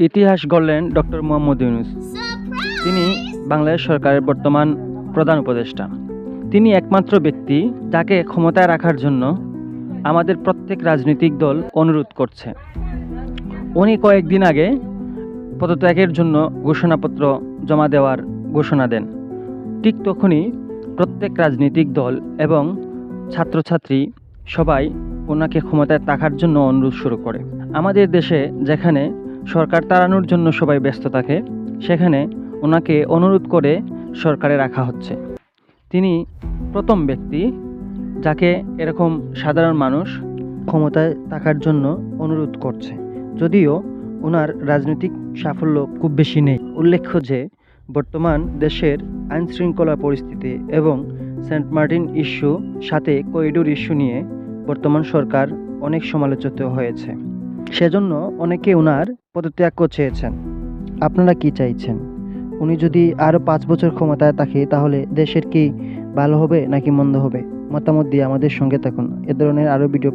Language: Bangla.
ইতিহাস গড়লেন ডক্টর মোহাম্মদ ইউনুস। তিনি বাংলাদেশ সরকারের বর্তমান প্রধান উপদেষ্টা। তিনি একমাত্র ব্যক্তি যাকে ক্ষমতায় রাখার জন্য আমাদের প্রত্যেক রাজনৈতিক দল অনুরোধ করছে। উনি কয়েকদিন আগে পদত্যাগের জন্য ঘোষণাপত্র জমা দেওয়ার ঘোষণা দেন। ঠিক তখনই প্রত্যেক রাজনৈতিক দল এবং ছাত্রছাত্রী সবাই ওনাকে ক্ষমতায় থাকার জন্য অনুরোধ শুরু করে। আমাদের দেশে যেখানে সরকার তাড়ানোর জন্য সবাই ব্যস্ত থাকে। সেখানে ওনাকে অনুরোধ করে সরকারে রাখা হচ্ছে। তিনি প্রথম ব্যক্তি যাকে এরকম সাধারণ মানুষ ক্ষমতায় থাকার জন্য অনুরোধ করছে। যদিও ওনার রাজনৈতিক সাফল্য খুব বেশি নেই। উল্লেখ্য যে, বর্তমান দেশের আইন শৃঙ্খলা পরিস্থিতি এবং সেন্ট মার্টিন ইস্যু সাথে করিডোর ইস্যু নিয়ে বর্তমান সরকার অনেক সমালোচিত হয়েছে। সেজন্য অনেকে ওনার পদত্যাগ চেয়েছেন। আপনারা কি চাইছেন? উনি যদি আরও পাঁচ বছর ক্ষমতায় থাকে, তাহলে দেশের কি ভালো হবে নাকি মন্দ হবে? মতামত দিয়ে আমাদের সঙ্গে থাকুন। এ ধরনের আরও ভিডিও